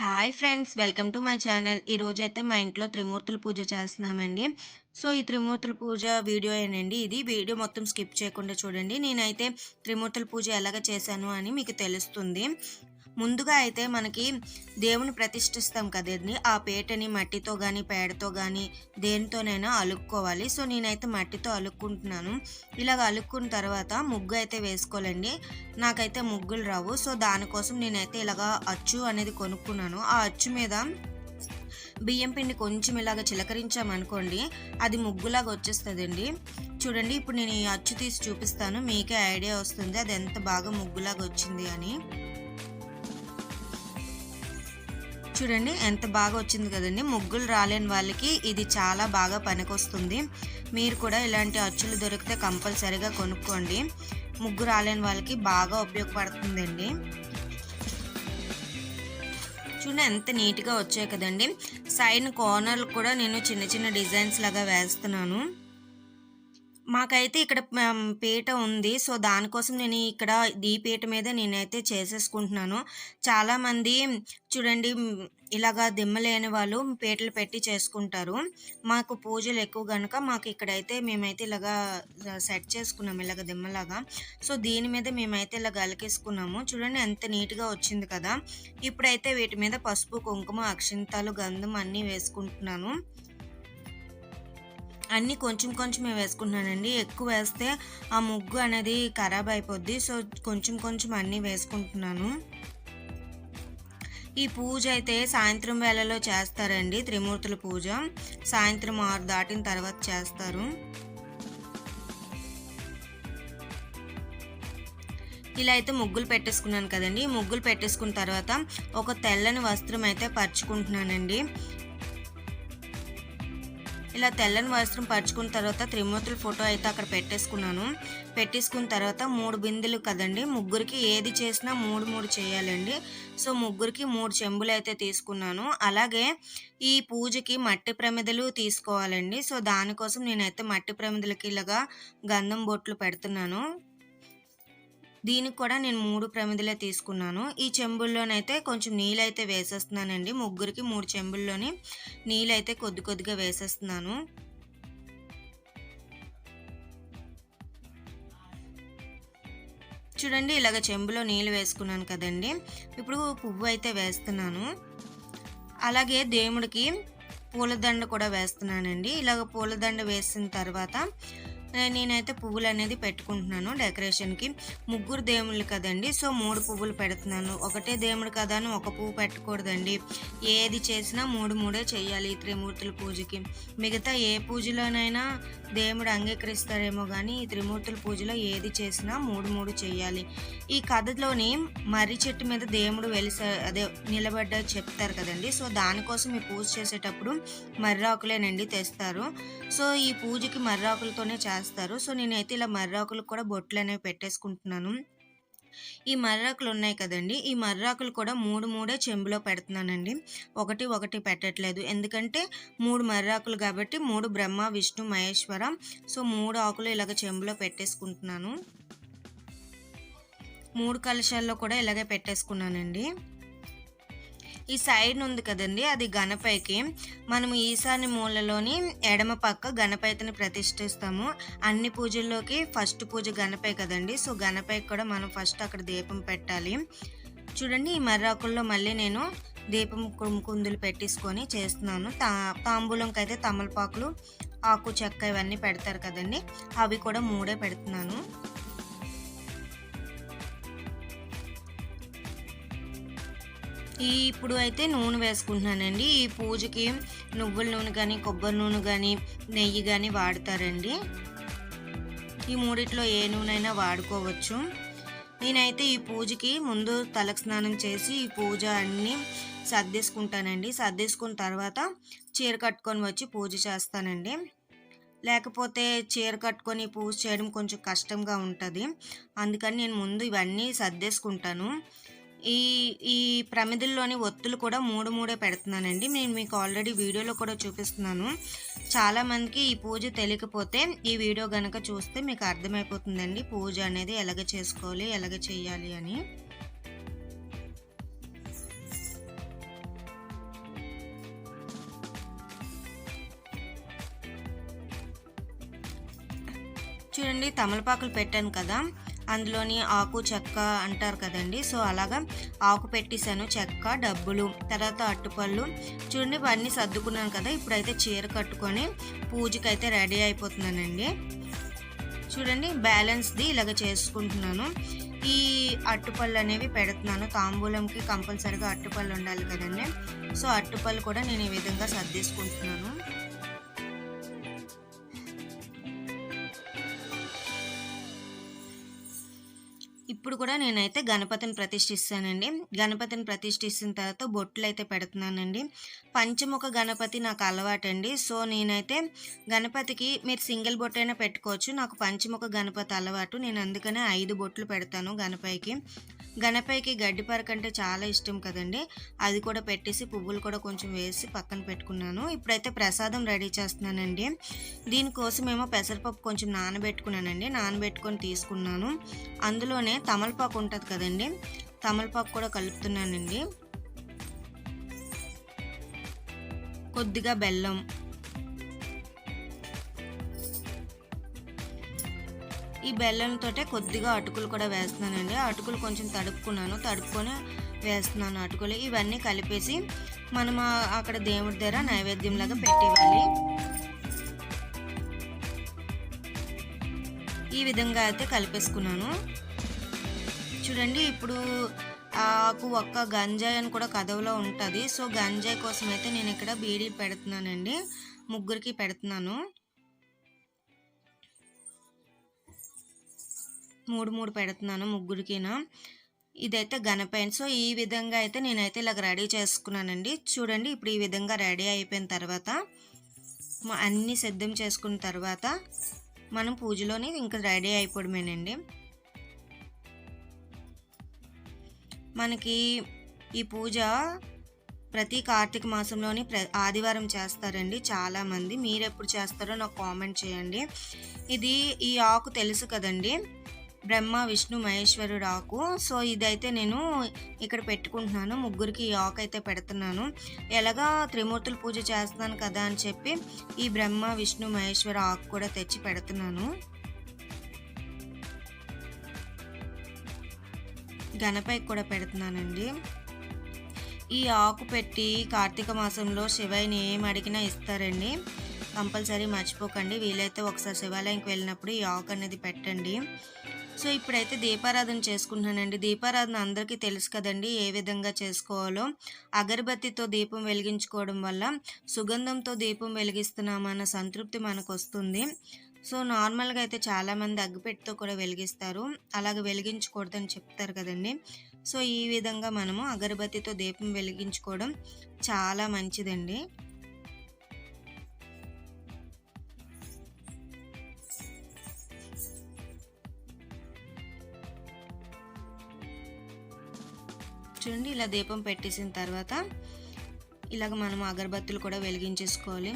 Hi friends welcome to my channel ఈరోజైతే మా ఇంట్లో త్రిమూర్తుల పూజ చేస్తున్నామండి. సో ఈ త్రిమూర్తుల పూజ వీడియో ఏనండి? ఇది వీడియో మొత్తం స్కిప్ చేయకుండా చూడండి. నేనైతే త్రిమూర్తుల పూజ ఎలాగ చేశాను అని మీకు తెలుస్తుంది. ముందుగా అయితే మనకి దేవుని ప్రతిష్ఠిస్తాం కదండి ఆ పేటని మట్టితో కానీ పేడతో కానీ దేనితోనైనా అలుక్కోవాలి. సో నేనైతే మట్టితో అలుక్కుంటున్నాను. ఇలాగ అలుక్కున్న తర్వాత ముగ్గు అయితే వేసుకోవాలండి. నాకైతే ముగ్గులు రావు. సో దానికోసం నేనైతే ఇలాగ అచ్చు అనేది కొనుక్కున్నాను. ఆ అచ్చు మీద బియ్యం పిండి కొంచెం ఇలాగ చిలకరించామనుకోండి అది ముగ్గులాగా వచ్చేస్తుందండి. చూడండి ఇప్పుడు నేను ఈ అచ్చు తీసి చూపిస్తాను. మీకే ఐడియా వస్తుంది అది ఎంత బాగా ముగ్గులాగా వచ్చింది అని. చూడండి ఎంత బాగా వచ్చింది కదండి. ముగ్గులు రాలేని వాళ్ళకి ఇది చాలా బాగా పనికొస్తుంది. మీరు కూడా ఇలాంటి అచ్చులు దొరికితే కంపల్సరీగా కొనుక్కోండి. ముగ్గు రాలేని వాళ్ళకి బాగా ఉపయోగపడుతుందండి. చూడండి ఎంత నీట్గా వచ్చాయి కదండి. సైడ్ కార్నర్లు కూడా నేను చిన్న చిన్న డిజైన్స్ లాగా వేస్తున్నాను. మాకైతే ఇక్కడ పీట ఉంది. సో దానికోసం నేను ఇక్కడ ఈ పీట మీద నేనైతే చేసేసుకుంటున్నాను. చాలామంది చూడండి ఇలాగా దిమ్మలేని వాళ్ళు పీటలు పెట్టి చేసుకుంటారు. మాకు పూజలు ఎక్కువ కనుక మాకు ఇక్కడైతే మేమైతే ఇలాగా సెట్ చేసుకున్నాము ఇలాగ దిమ్మలాగా. సో దీని మీద మేమైతే ఇలా గలికేసుకున్నాము. చూడండి ఎంత నీట్గా వచ్చింది కదా. ఇప్పుడైతే వీటి మీద పసుపు కుంకుమ అక్షింతాలు గంధం అన్నీ వేసుకుంటున్నాను. అన్నీ కొంచెం కొంచెమే వేసుకుంటున్నానండి. ఎక్కువ వేస్తే ఆ ముగ్గు అనేది ఖరాబ్ అయిపోద్ది. సో కొంచెం కొంచెం అన్నీ వేసుకుంటున్నాను. ఈ పూజ అయితే సాయంత్రం వేళలో చేస్తారండి. త్రిమూర్తుల పూజ. సాయంత్రం ఆరు దాటిన తర్వాత చేస్తారు. ఇలా అయితే ముగ్గులు పెట్టేసుకున్నాను కదండి. ముగ్గులు పెట్టేసుకున్న తర్వాత ఒక తెల్లని వస్త్రం అయితే పరుచుకుంటున్నానండి. ఇలా తెల్లని వస్త్రం పరుచుకున్న తర్వాత త్రిమూర్తుల ఫోటో అయితే అక్కడ పెట్టేసుకున్నాను. పెట్టేసుకున్న తర్వాత మూడు బిందెలు కదండి ముగ్గురికి ఏది చేసినా మూడు మూడు చేయాలండి. సో ముగ్గురికి మూడు చెంబులు అయితే తీసుకున్నాను. అలాగే ఈ పూజకి మట్టి ప్రమిదలు తీసుకోవాలండి. సో దానికోసం నేనైతే మట్టి ప్రమిదలకి ఇలాగా గంధం బొట్లు పెడుతున్నాను. దీనికి కూడా నేను మూడు ప్రమిదలే తీసుకున్నాను. ఈ చెంబుల్లోనైతే కొంచెం నీళ్ళైతే వేసేస్తున్నానండి. ముగ్గురికి మూడు చెంబుల్లోని నీళ్ళైతే కొద్ది కొద్దిగా వేసేస్తున్నాను. చూడండి ఇలాగ చెంబులో నీళ్ళు వేసుకున్నాను కదండి. ఇప్పుడు పువ్వు అయితే వేస్తున్నాను. అలాగే దేవుడికి పూలదండ కూడా వేస్తున్నానండి. ఇలాగ పూలదండ వేసిన తర్వాత నేనైతే పువ్వులు అనేది పెట్టుకుంటున్నాను డెకరేషన్కి. ముగ్గురు దేవుళ్ళు కదండి సో మూడు పువ్వులు పెడుతున్నాను. ఒకటే దేవుడు కదా అని ఒక పువ్వు పెట్టకూడదండి. ఏది చేసినా మూడు మూడే చేయాలి ఈ త్రిమూర్తుల పూజకి. మిగతా ఏ పూజలోనైనా దేవుడు అంగీకరిస్తారేమో కానీ ఈ త్రిమూర్తుల పూజలో ఏది చేసినా మూడు మూడు చేయాలి. ఈ కథలోని మర్రి చెట్టు మీద దేవుడు వెలిసా అదే నిలబడ్డ చెప్తారు కదండి. సో దానికోసం ఈ పూజ చేసేటప్పుడు మర్రాకులేనండి తెస్తారు. సో ఈ పూజకి మర్రాకులతోనే చేస్తారు. సో నేనైతే ఇలా మర్రాకులు కూడా బొట్లు అనేవి పెట్టేసుకుంటున్నాను. ఈ మర్రాకులు ఉన్నాయి కదండి. ఈ మర్రాకులు కూడా మూడు మూడే చెంబులో పెడుతున్నానండి. ఒకటి ఒకటి పెట్టట్లేదు. ఎందుకంటే మూడు మర్రాకులు కాబట్టి మూడు బ్రహ్మ విష్ణు మహేశ్వర. సో మూడు ఆకులు ఇలాగ చెంబులో పెట్టేసుకుంటున్నాను. మూడు కలశాల్లో కూడా ఇలాగే పెట్టేసుకున్నానండి. ఈ సైడ్ ఉంది కదండి అది గణపైకి మనము ఈశాన్య మూలలోని ఎడమ పక్క గణపతిని ప్రతిష్ఠిస్తాము. అన్ని పూజల్లోకి ఫస్ట్ పూజ గణపై కదండి సో గణపైకి కూడా మనం ఫస్ట్ అక్కడ దీపం పెట్టాలి. చూడండి ఈ మర్రాకుల్లో మళ్ళీ నేను దీపం కుందులు పెట్టేసుకొని చేస్తున్నాను. తా తాంబూలంకి అయితే తమలపాకులు ఆకు చెక్క ఇవన్నీ పెడతారు కదండి అవి కూడా మూడే పెడుతున్నాను. ఇప్పుడు అయితే నూనె వేసుకుంటున్నానండి. ఈ పూజకి నువ్వుల నూనె కానీ కొబ్బరి నూనె కానీ నెయ్యి కానీ వాడతారండి. ఈ మూడిట్లో ఏ నూనె అయినా వాడుకోవచ్చు. నేనైతే ఈ పూజకి ముందు తలకు స్నానం చేసి ఈ పూజ అన్నీ సర్దేసుకుంటానండి. సర్దేసుకున్న తర్వాత చీర కట్టుకొని వచ్చి పూజ చేస్తానండి. లేకపోతే చీర కట్టుకొని పూజ చేయడం కొంచెం కష్టంగా ఉంటుంది. అందుకని నేను ముందు ఇవన్నీ సర్దేసుకుంటాను. ఈ ఈ ప్రమిదుల్లోని ఒత్తులు కూడా మూడు మూడే పెడుతున్నానండి. నేను మీకు ఆల్రెడీ వీడియోలో కూడా చూపిస్తున్నాను. చాలామందికి ఈ పూజ తెలియకపోతే ఈ వీడియో కనుక చూస్తే మీకు అర్థమైపోతుందండి. పూజ అనేది ఎలాగ చేసుకోవాలి ఎలాగ చేయాలి అని. చూడండి తమలపాకులు పెట్టాను కదా. అందులోని ఆకు చెక్క అంటారు కదండి. సో అలాగా ఆకు పెట్టేశాను చెక్క డబ్బులు తర్వాత అట్టుపళ్ళు చూడండి ఇవన్నీ సర్దుకున్నాను కదా ఇప్పుడైతే చీర కట్టుకొని పూజకి అయితే రెడీ అయిపోతున్నానండి. చూడండి బ్యాలెన్స్ది ఇలాగ చేసుకుంటున్నాను. ఈ అట్టుపళ్ళు అనేవి పెడుతున్నాను. తాంబూలంకి కంపల్సరిగా అట్టుపళ్ళు ఉండాలి కదండి. సో అట్టుపళ్ళు కూడా నేను ఈ విధంగా సర్దేసుకుంటున్నాను. ఇప్పుడు కూడా నేనైతే గణపతిని ప్రతిష్ఠిస్తానండి. గణపతిని ప్రతిష్ఠిస్తున్న తర్వాత బొట్లు అయితే పెడుతున్నానండి. పంచముఖ గణపతి నాకు అలవాటండి. సో నేనైతే గణపతికి మీరు సింగిల్ బొట్టు అయినా పెట్టుకోవచ్చు. నాకు పంచముఖ గణపతి అలవాటు. నేను అందుకనే ఐదు బొట్లు పెడతాను గణపతికి గణపైకి గడ్డి పరక అంటే చాలా ఇష్టం కదండి. అది కూడా పెట్టేసి పువ్వులు కూడా కొంచెం వేసి పక్కన పెట్టుకున్నాను. ఇప్పుడైతే ప్రసాదం రెడీ చేస్తున్నానండి. దీనికోసమేమో పెసరపప్పు కొంచెం నానబెట్టుకున్నానండి. నానబెట్టుకొని తీసుకున్నాను. అందులోనే తమలపాకు ఉంటుంది కదండి. తమలపాకు కూడా కలుపుతున్నానండి. కొద్దిగా బెల్లం. ఈ బెల్లంతో కొద్దిగా అటుకులు కూడా వేస్తున్నానండి. అటుకులు కొంచెం తడుపుకున్నాను. తడుపుకొని వేస్తున్నాను అటుకులు. ఇవన్నీ కలిపేసి మనం అక్కడ దేవుడి దగ్గర నైవేద్యంలాగా పెట్టేవాలి ఈ విధంగా అయితే కలిపేసుకున్నాను. చూడండి ఇప్పుడు ఆకు ఒక్క గంజాయి అని కూడా కదవలో ఉంటుంది. సో గంజాయి కోసం అయితే నేను ఇక్కడ బీడీ పెడుతున్నానండి. ముగ్గురికి పెడుతున్నాను. మూడు మూడు పెడుతున్నాను ముగ్గురికినా. ఇదైతే గనపైన సో ఈ విధంగా అయితే నేనైతే ఇలాగ రెడీ చేసుకున్నానండి. చూడండి ఇప్పుడు ఈ విధంగా రెడీ అయిపోయిన తర్వాత అన్నీ సిద్ధం చేసుకున్న తర్వాత మనం పూజలోని ఇంకా రెడీ అయిపోవడమేనండి. మనకి ఈ పూజ ప్రతి కార్తీక మాసంలోని ప్ర ఆదివారం చేస్తారండి చాలామంది. మీరు ఎప్పుడు చేస్తారో నాకు కామెంట్ చేయండి. ఇది ఈ ఆకు తెలుసు కదండి? బ్రహ్మ విష్ణు మహేశ్వరుడు ఆకు. సో ఇదైతే నేను ఇక్కడ పెట్టుకుంటున్నాను. ముగ్గురికి ఈ ఆకు అయితే పెడుతున్నాను. ఎలాగా త్రిమూర్తులు పూజ చేస్తున్నాను కదా అని చెప్పి ఈ బ్రహ్మ విష్ణు మహేశ్వర ఆకు కూడా తెచ్చి పెడుతున్నాను. గణపైకి కూడా పెడుతున్నానండి. ఈ ఆకు పెట్టి కార్తీక మాసంలో శివయ్యని ఏం అడిగినా ఇస్తారండి. కంపల్సరీ మర్చిపోకండి. వీలైతే ఒకసారి శివాలయంకి వెళ్ళినప్పుడు ఈ ఆకు అనేది పెట్టండి. సో ఇప్పుడైతే దీపారాధన చేసుకుంటున్నానండి. దీపారాధన అందరికీ తెలుసు కదండి ఏ విధంగా చేసుకోవాలో. అగరబత్తితో దీపం వెలిగించుకోవడం వల్ల సుగంధంతో దీపం వెలిగిస్తున్నామన్న సంతృప్తి మనకు వస్తుంది సో నార్మల్గా అయితే చాలామంది అగ్గిపెట్టితో కూడా వెలిగిస్తారు. అలాగే వెలిగించకూడదని చెప్తారు కదండి. సో ఈ విధంగా మనము అగరబత్తితో దీపం వెలిగించుకోవడం చాలా మంచిదండి. చూడండి ఇలా దీపం పెట్టేసిన తర్వాత ఇలాగ మనం అగరబత్తులు కూడా వెలిగించేసుకోవాలి.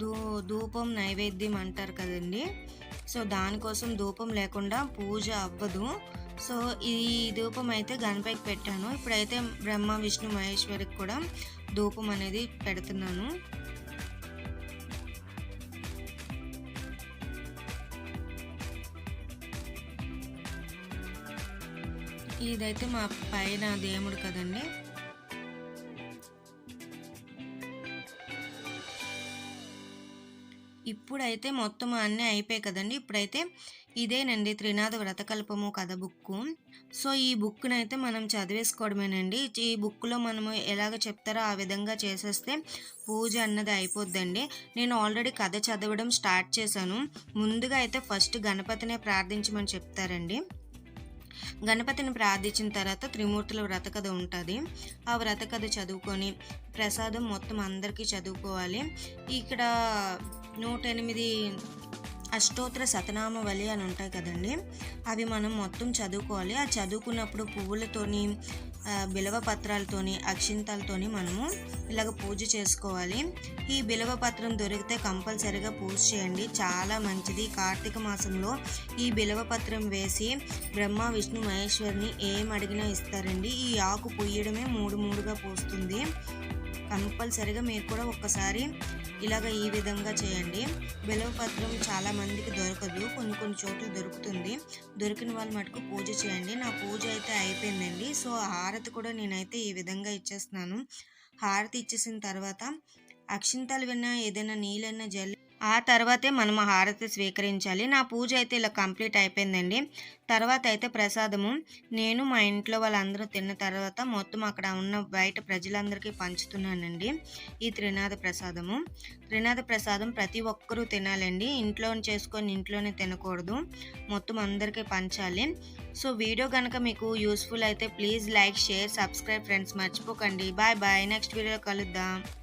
ధూ ధూపం నైవేద్యం అంటారు కదండి. సో దానికోసం ధూపం లేకుండా పూజ అవ్వదు. సో ఈ ధూపం అయితే గణపతికి పెట్టాను. ఇప్పుడైతే బ్రహ్మ విష్ణు మహేశ్వరికి కూడా ధూపం అనేది పెడుతున్నాను. ఇదైతే మా పైన దేవుడు కదండి. ఇప్పుడైతే మొత్తం అన్నీ అయిపోయాయి కదండి. ఇప్పుడైతే ఇదేనండి త్రినాథ వ్రతకల్పము కథ బుక్కు. సో ఈ బుక్ని అయితే మనం చదివేసుకోవడమేనండి. ఈ బుక్లో మనము ఎలాగ చెప్తారో ఆ విధంగా చేసేస్తే పూజ అన్నది అయిపోద్దండి. నేను ఆల్రెడీ కథ చదవడం స్టార్ట్ చేశాను. ముందుగా అయితే ఫస్ట్ గణపతినే ప్రార్థించమని చెప్తారండి. గణపతిని ప్రార్థించిన తర్వాత త్రిమూర్తుల వ్రతకథ ఉంటుంది. ఆ వ్రతకథ చదువుకొని ప్రసాదం మొత్తం అందరికీ చదువుకోవాలి. ఇక్కడ నూట ఎనిమిది అష్టోత్తర శతనామవళి అని ఉంటాయి కదండి. అవి మనం మొత్తం చదువుకోవాలి. ఆ చదువుకున్నప్పుడు పువ్వులతోని బిలవ పత్రాలతోని అక్షింతాలతోని మనము ఇలాగ పూజ చేసుకోవాలి. ఈ బిలవ పత్రం దొరికితే కంపల్సరిగా పూజ చేయండి. చాలా మంచిది. కార్తీక మాసంలో ఈ బిలవ పత్రం వేసి బ్రహ్మ విష్ణు మహేశ్వరిని ఏం అడిగినా ఇస్తారండి. ఈ ఆకు పొయ్యడమే మూడు మూడుగా పోస్తుంది. కంపల్సరిగా మీరు కూడా ఒక్కసారి ఇలాగ ఈ విధంగా చేయండి. బిలవపత్రం చాలా మందికి దొరకదు. కొన్ని కొన్ని చోట్ల దొరుకుతుంది. దొరికిన వాళ్ళు మటుకు పూజ చేయండి. నా పూజ అయితే అయిపోయిందండి. సో హారతి కూడా నేనైతే ఈ విధంగా ఇచ్చేస్తున్నాను. హారతి ఇచ్చేసిన తర్వాత అక్షింతలు విన్న ఏదైనా నీళ్ళైనా జల్లి ఆ తర్వాతే మనం హారతి స్వీకరించాలి. నా పూజ అయితే ఇలా కంప్లీట్ అయిపోయిందండి. తర్వాత అయితే ప్రసాదము. నేను మా ఇంట్లో వాళ్ళందరూ తిన్న తర్వాత మొత్తం అక్కడ ఉన్న బయట ప్రజలందరికీ పంచుతున్నానండి. ఈ త్రినాథ ప్రసాదము. త్రినాథ ప్రసాదం ప్రతి ఒక్కరూ తినాలండి. ఇంట్లో చేసుకొని ఇంట్లోనే తినకూడదు. మొత్తం అందరికీ పంచాలి. సో వీడియో కనుక మీకు యూస్ఫుల్ అయితే please like share subscribe friends. మర్చిపోకండి. Bye bye. నెక్స్ట్ వీడియో కలుద్దాం.